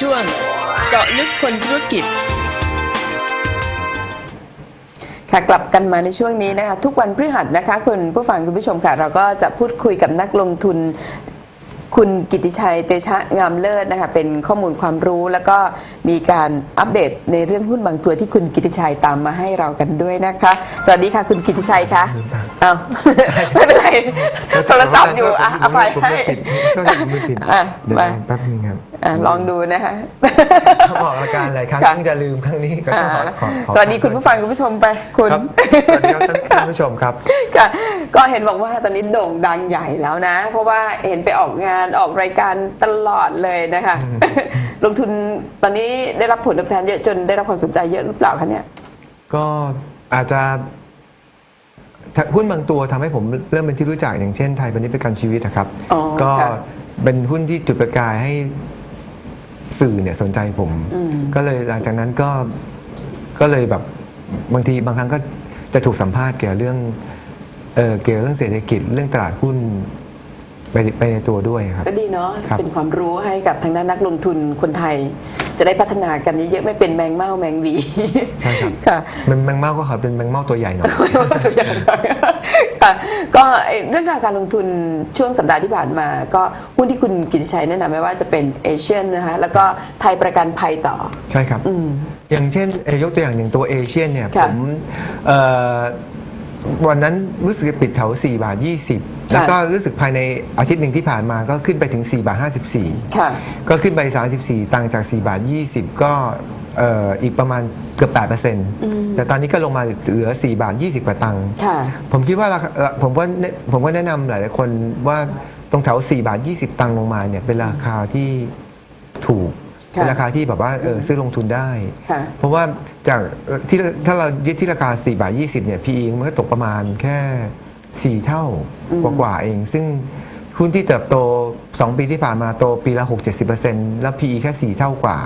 ช่วง เจาะลึกคนธุรกิจ ค่ะกลับกันมาในช่วงนี้นะคะ ทุกวันพฤหัสนะคะ คุณผู้ฟังคุณผู้ชมค่ะ เราก็จะพูดคุยกับนักลงทุนคุณกิติชัยเตชะงามเลิศนะคะเป็นข้อมูลความรู้แล้วก็มีการอัปเดตในเรื่องหุ้นบางตัวที่คุณกิติชัยตามมาให้เรากันด้วยนะคะ สวัสดีค่ะคุณกิติชัยคะ อ้าว ไม่เป็นไร โทรศัพท์อยู่อะเอาไปให้ก็ยังไม่ปิดอะเดี๋ยวมาแป๊บนึงครับอะลองดูนะคะเขาบอกรายการหลายครั้งค่ะเพิ่งจะลืมครั้งนี้ก็ต้องขอขอขอสวัสดีคุณผู้ฟังคุณผู้ชมไปคุณครับสวัสดีครับท่านท่านผู้ชมครับค่ะก็เห็นบอกว่าตอนนี้โด่งดังใหญ่แล้วนะ เพราะว่าเห็นไปออกงานออกรายการตลอดเลยนะคะ ลงทุนตอนนี้ได้รับผลตอบแทนเยอะจนได้รับความสนใจเยอะหรือเปล่าคะเนี่ยก็อาจจะ หุ้นบางตัวทำให้ผมเริ่มเป็นที่รู้จักอย่างเช่นไทยเป็นนิประกันชีวิตนะครับอ๋อก็ค่ะเป็นหุ้นที่จุดประกายให้สื่อเนี่ยสนใจผม ก็เลยหลังจากนั้นก็ก็เลยแบบบางทีบางครั้งก็จะถูกสัมภาษณ์เกี่ยวกับเรื่องเออเกี่ยวกับเรื่องเศรษฐกิจเรื่องตลาดหุ้นไปไปในตัวด้วยครับ ก็ดีเนาะครับเป็นความรู้ให้กับทางด้านนักลงทุนคนไทย จะได้พัฒนากันเยอะๆไม่เป็นแมงเม่าแมงวีใช่ครับค่ะแมงแมงเม่าก็ขอเป็นแมงเม่าตัวใหญ่หน่อยตัวอย่างหน่อยค่ะก็ไอ้เรื่องราวการลงทุนช่วงสัปดาห์ที่ผ่านมา ก็หุ้นที่คุณกิติชัยแนะนำไม่ว่าจะเป็นเอเชียนนะคะแล้วก็ไทยประกันภัยต่อ ใช่ครับอืมอย่างเช่นเอ่อยกตัวอย่างหนึ่งตัวเอเชียนเนี่ยค่ะผมเอ่อ วันนั้นรู้สึกจะปิดแถว4บาท20 แล้วก็รู้สึกภายในอาทิตย์หนึ่งที่ผ่านมาก็ขึ้นไปถึง4บาท54ค่ะก็ขึ้นไป 34ตังค์จาก 4 บาท 20 ก็เอ่ออีกประมาณเกือบ8%แต่ตอนนี้ก็ลงมาเหลือ 4 บาท 20กว่าตังค์ค่ะผมคิดว่าราคาเอ่อผมว่าแนะผมก็แนะนำหลายๆคนว่าตรงแถว 4 บาท 20 ตังค์ลงมาเนี่ยเป็นราคาที่ถูก ค่ะเป็นราคาที่แบบว่าเออซื้อลงทุนได้ ค่ะ เพราะว่าจากที่ถ้าเรายึดที่ราคา 4 บาท 20 เนี่ย PE มันก็ตกประมาณแค่ 4 เท่ากว่าๆเอง ซึ่งหุ้นที่เติบโต 2 ปีที่ผ่านมาโตปีละ 6-70%แล้ว PE แค่ 4 เท่ากว่า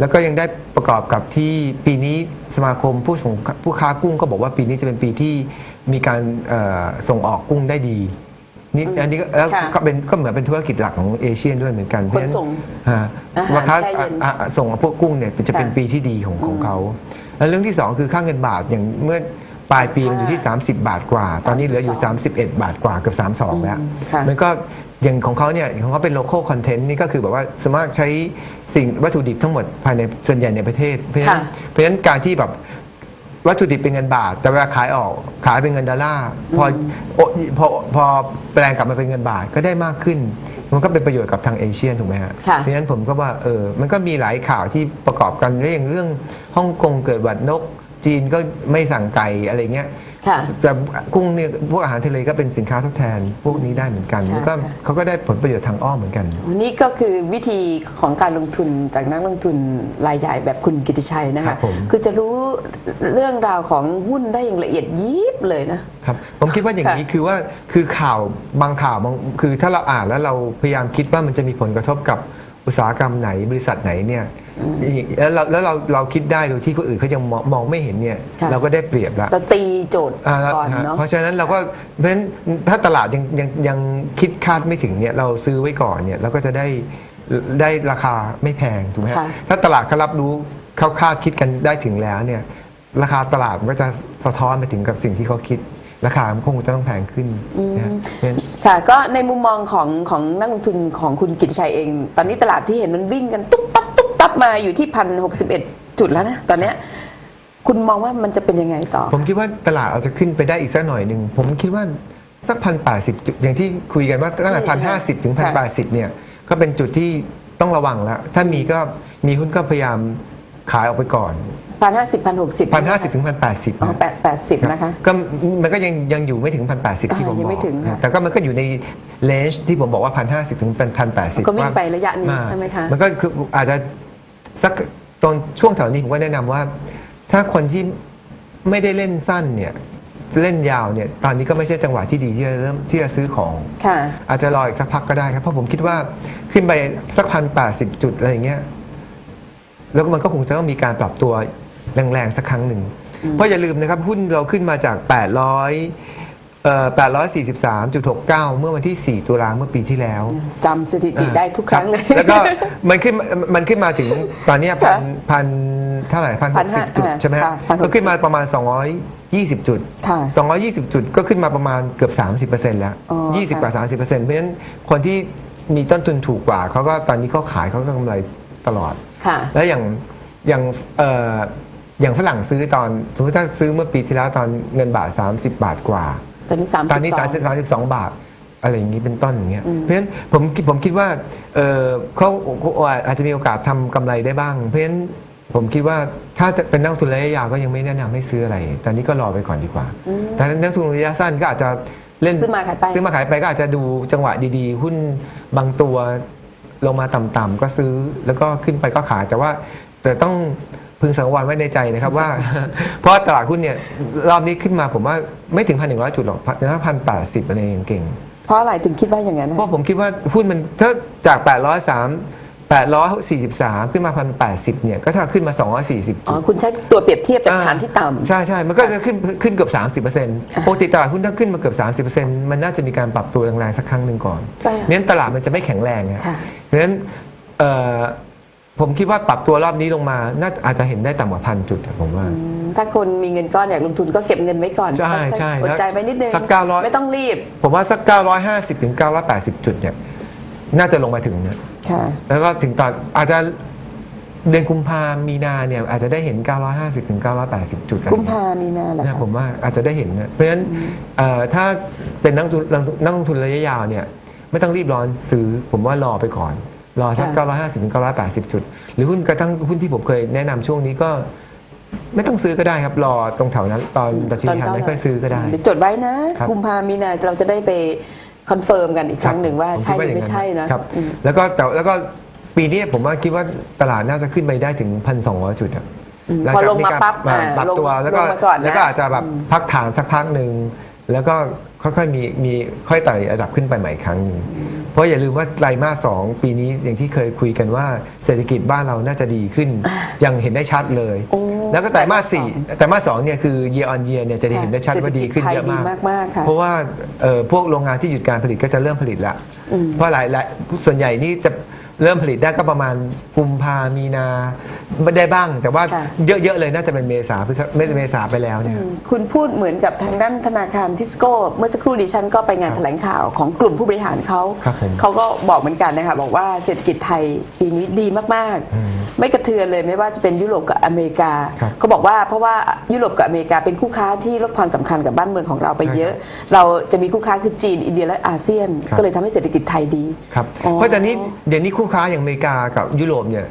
แล้วก็ยังได้ประกอบกับที่ปีนี้สมาคมผู้ส่งผู้ค้ากุ้งก็บอกว่าปีนี้จะเป็นปีที่มีการเอ่อส่งออกกุ้งได้ดี นี่อันนี้ก็แล้วค่ะก็เป็นก็เหมือนเป็นธุรกิจหลักของเอเชียด้วยเหมือนกันขนส่งฮะอาหารราคาแช่เย็นอะอะส่งพวกกุ้งเนี่ยจะเป็นค่ะปีที่ดีของของเขาแล้วเรื่องที่ 2 คือค่าเงินบาทอย่างเมื่อปลายปีมันอยู่ที่ 30 บาทกว่า ตอนนี้เหลืออยู่ 31 บาทกว่าเกือบ32 แล้ว ค่ะ มันก็อย่างของเขาเนี่ยของเขาเป็น local content นี่ก็คือแบบว่าสามารถใช้สิ่งวัตถุดิบทั้งหมดภายในส่วนใหญ่ในประเทศ เพราะฉะนั้นค่ะเพราะฉะนั้นการที่แบบ วัตถุดิบเป็นเงินบาท แต่เวลาขายออกขายเป็นเงินดอลลาร์พอโอพอพอแปลงกลับมาเป็นเงินบาทก็ได้มากขึ้น มันก็เป็นประโยชน์กับทางเอเชียถูกไหมฮะค่ะเพราะฉะนั้นผมก็ว่าเออมันก็มีหลายข่าวที่ประกอบกันเรื่องเรื่องฮ่องกงเกิดหวัดนก จีนก็ไม่สั่งไก่อะไรเงี้ย ค่ะ แต่กุ้งเนี่ยพวกอาหารทะเลก็เป็นสินค้าทดแทนพวกนี้ได้เหมือนกันค่ะแล้วก็ค่ะ เขาก็ได้ผลประโยชน์ทางอ้อมเหมือนกัน นี่ก็คือวิธีของการลงทุนจากนักลงทุนรายใหญ่แบบคุณกิติชัยนะครัคะบผม คือจะรู้เรื่องราวของหุ้นได้อย่างละเอียดยิบเลยนะ ครับผมคิดว่าอย่างนี้คือว่าคือข่าวบางข่าวบางคือถ้าเราอ่านแล้วเราพยายามคิดว่ามันจะมีผลกระทบกับอุตสาหกรรมไหนบริษัทไหนเนี่ย แล้วเราแล้วเราเราคิดได้โดยที่คนอื่นเขายังมองมองไม่เห็นเนี่ยค่ะ เราก็ได้เปรียบละ เราตีโจทย์อ่าก่อนฮะเนาะ เพราะฉะนั้นเราก็เพราะฉะนั้นถ้าตลาดยังยังยังคิดคาดไม่ถึงเนี่ยเราซื้อไว้ก่อนเนี่ยเราก็จะได้ได้ราคาไม่แพงถูกไหมฮะค่ะ ถ้าตลาดเขารับรู้เขาคาดคิดกันได้ถึงแล้วเนี่ยราคาตลาดมันก็จะสะท้อนไปถึงกับสิ่งที่เขาคิด ราคามันคงจะต้องแพงขึ้นนะฮะเพราะฉะนั้น ค่ะก็ในมุมมองของของนักลงทุนของคุณกิติชัยเอง ตอนนี้ตลาดที่เห็นมันวิ่งกันตุ๊บตับ ตุ๊บตับมาอยู่ที่พันหกสิบเอ็ดจุดแล้วนะตอนเนี้ยคุณมองว่ามันจะเป็นยังไงต่อ ผมคิดว่าตลาดอาจจะขึ้นไปได้อีกสักหน่อยหนึ่งผมคิดว่าสักพันแปดสิบจุดอย่างที่คุยกันว่าตั้งแต่ใช่พันห้าค่ะสิบถึงพันแปดสิบเนี่ยก็เป็นจุดที่ต้องระวังแล้ว ถ้ามีก็มีหุ้นก็พยายามขายออกไปก่อนพันห้าสิบพันหกสิบพันห้าสิบถึงพันแปดสิบอ๋อแปดแปดสิบนะคะก็มันก็ยังยังอยู่ไม่ถึงพันแปดสิบที่ผมอ่ายังบไม่อกถึงค่ะแต่ก็มันก็อยู่ในเลนจ์ที่ผมบอกว่าพันห้าสิบถึงพันแปดสิบก็วิ่งไประยะนี้ใช่ไหมคะมันก็คืออาจจะ สักตอนช่วงแถวนี้ผมก็แนะนำว่า ถ้าคนที่ไม่ได้เล่นสั้นเนี่ยเล่นยาวเนี่ยตอนนี้ก็ไม่ใช่จังหวะที่ดีที่จะเริ่มที่จะซื้อของค่ะอาจจะรออีกสักพักก็ได้ครับ เพราะผมคิดว่าขึ้นไปสักพันแปดสิบจุดอะไรอย่างเงี้ยแล้วมันก็คงจะต้องมีการปรับตัวแรงๆสักครั้งหนึ่ง เพราะอย่าลืมนะครับ หุ้นเราขึ้นมาจาก 800 เอ่อ843.69 เมื่อวันที่ 4 ตุลาเมื่อปีที่แล้ว จำสถิติได้ทุกครั้งเลยบแล้วก็มันขึ้นมามันขึ้นมาถึงตอนเนี้ยพันค่ะพันเท่าไหร่พันหกสิบ1,500จุดใช่ไหมฮะค่ะ1,600ก็ขึ้นมาประมาณ 220 จุด ค่ะ220 จุดก็ขึ้นมาประมาณเกือบ 30%แล้ว อ๋อ20 กว่าค่ะ30%เพราะฉะนั้นคนที่มีต้นทุนถูกกว่าเขาก็ตอนนี้เขาขายเขาก็กำไรตลอด ค่ะ แล้วอย่างอย่างเอ่ออย่างฝรั่งซื้อตอนสมมติถ้าซื้อเมื่อปีที่แล้วตอนเงินบาท 30 บาทกว่า ตอนนี้สามตอนนี้สิบสอง30 32บาทอะไรอย่างนี้เป็นต้นอย่างเงี้ยอืมเพราะฉะนั้นผมคิดผมคิดว่าเออเขาอาจจะมีโอกาสทำกำไรได้บ้าง เพราะฉะนั้นผมคิดว่าถ้าเป็นนักลงทุนระยะยาวก็ยังไม่แนะนำให้ซื้ออะไร ตอนนี้ก็รอไปก่อนดีกว่า แต่นักลงทุนระยะสั้นก็อาจจะเล่นซื้อมาขายไปซื้อมาขายไปก็อาจจะดูจังหวะดีๆ หุ้นบางตัวลงมาต่ำๆก็ซื้อแล้วก็ขึ้นไปก็ขายแต่ว่าแต่ต้อง พึงสังวรไว้ในใจนะครับว่า เพราะตลาดหุ้นเนี่ยรอบนี้ขึ้นมาผมว่าไม่ถึงพันหนึ่งร้อยจุดหรอกพันพันแปดสิบอะไรอย่างเก่งเพราะอะไรถึงคิดว่าอย่างนั้นเพนะราะผมคิดว่าหุ้นมันถ้าจาก803 843 ขึ้นมา 1,080 เนี่ย ก็ถ้าขึ้นมา 240อ๋จุอดคุณใช้ตัวเปรียบเทียบจากฐานที่ต่ำใช่ใช่มันก็จะขึ้นขึ้นเกือบ 30%ปกติตลาดหุ้นถ้าขึ้นมาเกือบ 30%มันน่าจะมีการปรับตัวแรงๆสักครั้งหนึ่งก่อนใช่ไม่งั้นตลาดมันจะไม่แข็งแรงอะค่ะเพราะฉะนั้นเอ่อ ผมคิดว่าปรับตัวรอบนี้ลงมาน่าอาจจะเห็นได้ต่ำกว่าพันจุดอะผมว่าอืมถ้าคนมีเงินก้อนอยากลงทุนก็เก็บเงินไว้ก่อนใช่สักใช่อดใจไว้นิดนึงสัก900ไม่ต้องรีบ ผมว่าสัก950ถึง980จุดเนี่ยน่าจะลงมาถึงนะค่ะแล้วก็ถึงตอนอาจจะเดือนกุมภามีนาเนี่ยอาจจะได้เห็น 950ถึง980 จุดอะไรกุมภามีนาเหรอเนี่ยคะผมว่าอาจจะได้เห็นนะเพราะฉะนั้นเอ่อถ้าเป็นนักลงทุนนักลงทุนระยะยาวเนี่ยไม่ต้องรีบร้อนซื้อผมว่ารอไปก่อน รอสัก950ถึง980 จุด หรือหุ้นกระทั่งหุ้นที่ผมเคยแนะนำช่วงนี้ก็ ไม่ต้องซื้อก็ได้ครับ รอตรงแถวนั้น ตอนดัชนีหันไม่ค่อยซื้อก็ได้ เดี๋ยวจดไว้นะ ครับ กุมภามีนาเราจะได้ไปคอนเฟิร์มกันอีกครั้งหนึ่งว่าผมใช่คิดหรือย่างไม่ใช่นะ ครับอืมแล้วก็แต่แล้วก็ปีนี้ผมว่าคิดว่าตลาดน่าจะขึ้นไปได้ถึงพันสองจุดอะอืมหลัพอจากลงมาปั๊บอ่อ่าปรับตัวลงแล้วก็ลงมาก่อนนะแล้วก็อาจจะแบบพักฐานสักพักหนึ่ง แล้วก็ค่อยๆมีมีค่อยไต่ระดับขึ้นไปใหม่อีกครั้งหนึ่งเพราะอย่าลืมว่าไตรมาสสองปีนี้อย่างที่เคยคุยกันว่าเศรษฐกิจบ้านเราน่าจะดีขึ้นยังเห็นได้ชัดเลย โอ้แล้วก็ไตรมาสสี่ไตรมาสสองเนี่ยคือ year on year เนี่ยจะได้เห็นได้ชัดว่าดีขึ้นเยอะศรษฐกิจไทยมากดีมากๆค่ะ เพราะว่าเอ่อพวกโรงงานที่หยุดการผลิตก็จะเริ่มผลิตละอืมเพราะหลายหลายส่วนใหญ่นี่จะ เริ่มผลิตได้ก็ประมาณกุมภามีนาไม่ได้บ้าง แต่ว่าค่ะ เยอะๆเลยน่าจะเป็นเมษาพฤษเมษเมษาไปแล้วเนี่ย คุณพูดเหมือนกับทางด้านธนาคารทิสโก้ เมื่อสักครู่ดิฉันก็ไปงานครับแถลงข่าวของกลุ่มผู้บริหารเขาครับผมเขาก็บอกเหมือนกันนะคะบอกว่าเศรษฐกิจไทยปีนี้ดีมากอืมๆ ไม่กระเทือนเลยไม่ว่าจะเป็นยุโรปกับอเมริกาครับเขาบอกว่าเพราะว่ายุโรปกับอเมริกาเป็นคู่ค้าที่ลดความสำคัญกับบ้านเมืองของเราไปใช่เยอะ เราจะมีคู่ค้าคือจีนอินเดียและอาเซียน ครับ ก็เลยทำให้เศรษฐกิจไทยดี ครับ อ๋อเพราะตอนนี้เดี๋ยวนี้คู่ค้าอย่างอเมริกากับยุโรปเนี่ย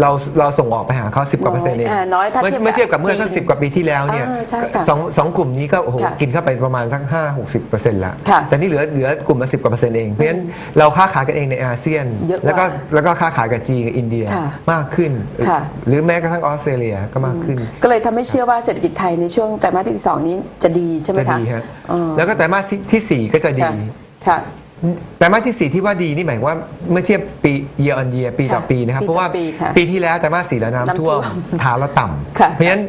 เราเราส่งออกไปหาเขา10กว่าเปอร์เซ็นต์เองอ่าน้อยถ้าเมื่อเทียบเมื่อเทียบกับเมื่อจีนสักสิบกว่าปีที่แล้วเนี่ยอ่าใช่ค่ะสองสองกลุ่มนี้ก็โอ้โหค่ะกินเข้าไปประมาณสักห้าหกสิบเปอร์เซ็นต์ละค่ะแต่นี่เหลือเหลือกลุ่มละสิบกว่าเปอร์เซ็นต์เองเพราะฉะนั้นเราค้าขายกันเองในอาเซียนเยอะกว่าแล้วก็แล้วก็ค้าขายกับจีนกับอินเดียค่ะมากขึ้นค่ะหรือแม้กระทั่งออสเตรเลียก็มากขึ้น ก็เลยทำให้เชื่อว่าเศรษฐกิจไทยในช่วงไตรมาสที่สองนี้จะดีใช่ไหมจะคะดีฮะอ๋อแล้วก็ไตรมาสที่สี่ก็จะดีค่ะค่ะ ไตรมาสที่สี่ที่ว่าดีนี่หมายความว่าเมื่อเทียบปี year on year ปีต่อค่ะปีนะครับ ปีต่อเพราะว่าปีค่ะปีที่แล้วไตรมาสสี่แล้วน้ำน้ำท่ท่ววมมฐานเราต่ำค่ะเพราะฉะนั้น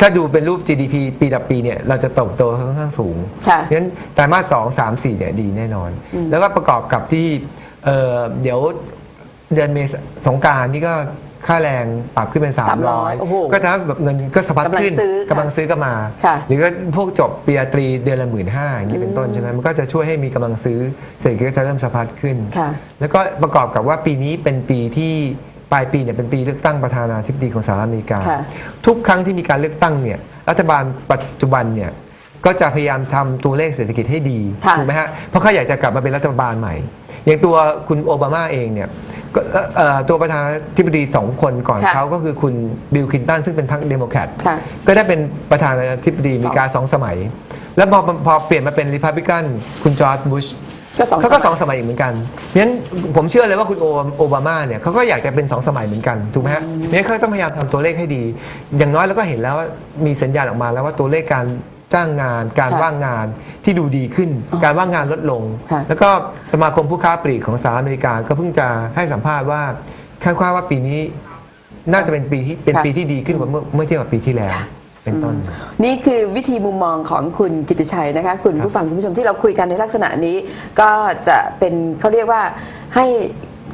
ถ้าดูเป็นรูป GDP ปีต่อปีเนี่ยเราจะเติบโตค่อนข้างสูง ค่ะ เพราะฉะนั้นไตรมาสสองสามสี่เนี่ยดีแน่นอน แล้วก็ประกอบกับที่เอ่อเดี๋ยวเดือนเมษสงกรารนี่ก็ ค่าแรงปรับขึ้นเป็น 300 โอ้โห300 ก็ทำให้แบบเงินก็สะพัดขึ้นกำลังซื้อค่ะกำลังซื้อก็มา ค่ะหรือก็พวกจบปริญญาตรีเดือนละหมื่นห้าอย่างนี้เป็นต้นใช่ไหมมันก็จะช่วยให้มีกำลังซื้อเศรษฐกิจก็จะเริ่มสะพัดขึ้น ค่ะแล้วก็ประกอบกับว่าปีนี้เป็นปีที่ปลายปีเนี่ยเป็นปีเลือกตั้งประธานาธิบดีของสหรัฐอเมริกา ค่ะ ทุกครั้งที่มีการเลือกตั้งเนี่ยรัฐบาลปัจจุบันเนี่ย ก็จะพยายามทำตัวเลขเศรษฐกิจให้ดีค่ะถูกไหมฮะเพราะเขาอยากจะกลับมาเป็นรัฐบาลใหม่ อย่างตัวคุณโอบามาเองเนี่ยก็เอ่อเอ่อตัวประธานาธิบดีสองคนก่อนค่ะเขาก็คือคุณบิลคลินตันซึ่งเป็นพรรคเดโมแครตค่ะก็ได้เป็นประธานาธิบดีอเมริกาสองสมัย แล้วพอพอเปลี่ยนมาเป็นริพับลิกันคุณจอร์จบุชก็สองเขาก็สสมัอยงสมัยอีกเหมือนกันเพราะฉะนั้นผมเชื่อเลยว่าคุณโอโอบามาเนี่ยเขาก็อยากจะเป็นสองสมัยเหมือนกันถูกไหมฮะเนี่ยเขาต้องพยายามทำตัวเลขให้ดี อย่างน้อยเราก็เห็นแล้วว่ามีสัญญาณออกมาแล้วว่าตัวเลขการ จ้างงาน การค่ะว่างงานที่ดูดีขึ้น อ๋อการว่างงานลดลง ค่ะแล้วก็สมาคมผู้ค้าปลีกของสหรัฐอเมริกาก็เพิ่งจะให้สัมภาษณ์ว่าคาดว่าว่าปีนี้น่าจะเป็นปีที่เป็นค่ะ ปีที่ดีขึ้นกว่าเมื่อเมื่อเทียบกับปีที่แล้ว เป็นต้น นี่คือวิธีมุมมองของคุณกิติชัยนะคะ คุณผู้ฟังคุณผู้ชมที่เราคุยกันในลักษณะนี้ ก็จะเป็นเขาเรียกว่าให้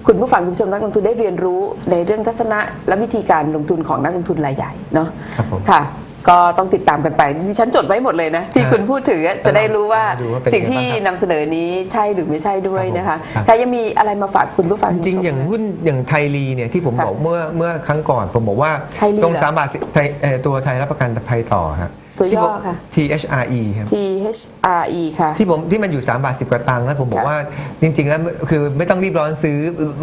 คุณผู้ฟังคุณผู้ชมนักลงทุนได้เรียนรู้ในเรื่องทัศนะและวิธีการลงทุนของนักลงทุนรายใหญ่เนาะครับผม ค่ะ ก็ต้องติดตามกันไปดิฉันจดไว้หมดเลยนะ ที่ครับคุณพูดถึงอะจะได้รู้ว่าดูว่าเป็นสิ่งที่ยังไงบ้างครับนำเสนอนี้ใช่หรือไม่ใช่ด้วยนะคะครับค่ะยังมีอะไรมาฝากคุณผู้ฟังจคุณผู้ริงชมๆอย่างไหมหุ้นอย่างไทยรีเนี่ยที่ผมค่ะบอกเมื่อเมื่อครั้งก่อน ผมบอกว่าไทยลีตรงเหรอ สามบาทสิไทยเอ่อตัวไทยรับประกันภัยต่อครับตัวย่อที่ผม ค่ะ THRE ครับ T H R E ค่ะ ที่ผมที่มันอยู่ 3 บาท 10 กว่าตังค์แล้วผมบอกค่ะว่าจริง ๆ แล้วคือไม่ต้องรีบร้อนซื้อ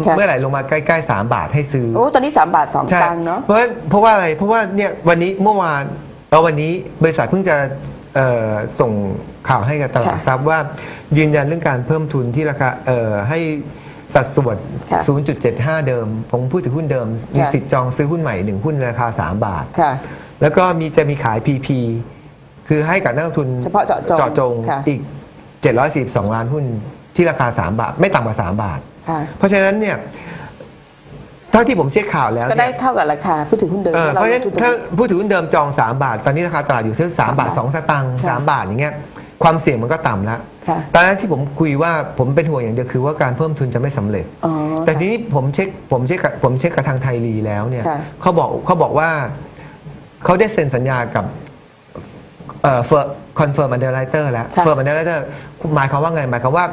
ค่ะ เมื่อไหร่ลงมาใกล้ๆ 3 บาทให้ซื้อโอ้ตอนนี้ 3 บาท2ใช่ตังค์เนาะ เพราะว่าเพราะว่าอะไรเพราะว่าเนี่ยวันนี้เมื่อวาน เอาวันนี้บริษัทเพิ่งจะเอ่อส่งข่าวให้กับตลาดค่ะทรัพย์ว่า ยืนยันเรื่องการเพิ่มทุนที่ราคาเอ่อให้สัดส่วนค่ะ0.75 เดิมผมพูดถึงหุ้นเดิม มีค่ะสิทธิ์จองซื้อหุ้นใหม่ 1 หุ้นในราคา 3 บาทค่ะแล้วก็มีจะมีขาย PP คือให้กับนักลงทุนเฉพาะเจาะจงจงค่ะอีก 742 ล้านหุ้นที่ราคา 3 บาท ไม่ต่ำกว่า 3 บาทค่ะเพราะฉะนั้นเนี่ย เท่าที่ผมเช็คข่าวแล้วก็ได้เนี่ยเท่ากับราคาผู้ถือหุ้นเดิมเออที่เพราะฉะนั้นลงทุนตรงถ้านี้ ผู้ถือหุ้นเดิมจอง 3 บาท ตอนนี้ราคาตลาดอยู่ที่สามบาทสามบาท2สตางค์ค่ะสามบาทอย่างเงี้ยความเสี่ยงมันก็ต่ำแล้วค่ะ ตอนนั้นที่ผมคุยว่าผมเป็นห่วงอย่างเดียวคือว่าการเพิ่มทุนจะไม่สำเร็จ อ๋อ แต่ทีนี้ผมเช็คผมเช็คกับผมเช็คกับทางไทยรีแล้วเนี่ยค่ะเขาบอกเขาบอกว่าเขาได้เซ็นสัญญากับเอ่อเฟิร์คอนเฟิร์มอันเดอร์ไลเตอร์แล้วค่ะ เฟิร์มอันเดอร์ไลเตอร์หมายความว่าไงหมายความว่า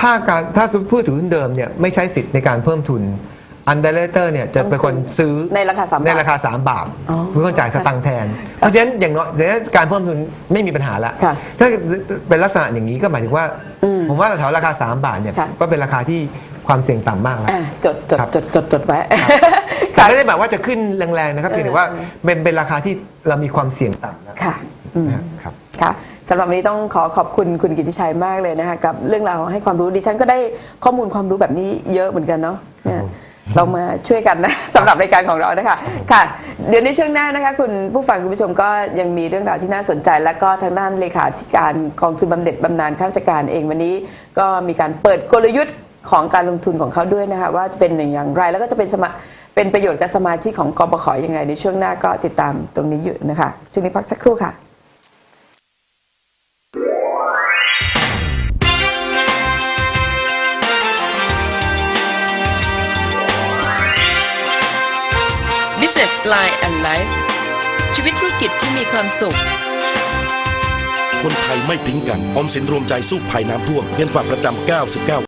ถ้าการถ้าผู้ถือหุ้นเดิมเนี่ยไม่ใช้สิทธิ์ในการเพิ่มทุน อันเดอร์ไลเตอร์เนี่ยจะเป็นคนซื้อในราคาสามบาทในราคา3บาทอ๋อเป็นคนจ่ายสตังค์แทน เพราะฉะนั้นอย่างน้อยอย่างน้อยการเพิ่มทุนไม่มีปัญหาละค่ะถ้าเป็นลักษณะอย่างนี้ก็หมายถึงว่าอืมผมว่าแถวราคา 3 บาทเนี่ยค่ะก็เป็นราคาที่ความเสี่ยงต่ำมากแล้วอะจดจดครับจดจดจดไว้แต่ค่ะไม่ได้แบบว่าจะขึ้นแรงๆนะครับเพียงแต่ว่าเป็นเป็นราคาที่เรามีความเสี่ยงต่ำนะค่ะอืมครับค่ะสำหรับวันนี้ต้องขอขอบคุณคุณกิติชัยมากเลยนะคะกับเรื่องราวให้ความรู้ดิฉันก็ได้ข้อมูลความรู้แบบนี้เยอะเหมือนกันเนาะ เรามาช่วยกันนะ สำหรับรายการของเรานะคะค่ะ เดี๋ยวในช่วงหน้านะคะ คุณผู้ฟังคุณผู้ชมก็ยังมีเรื่องราวที่น่าสนใจ และก็ทางด้านเลขาธิการกองทุนบำเหน็จบำนาญข้าราชการเองวันนี้ ก็มีการเปิดกลยุทธ์ของการลงทุนของเขาด้วยนะคะว่าจะเป็นอย่างไรแล้วก็จะเป็นสมาเป็นประโยชน์กับสมาชิกของกปขอย่างไรในช่วงหน้าก็ติดตามตรงนี้อยู่นะคะช่วงนี้พักสักครู่ค่ะ Business Line and Life ชีวิตธุรกิจที่มีความสุข คนไทยไม่ทิ้งกัน ออมสินรวมใจสู้ภัยน้ำท่วมเงินฝากประจำ 99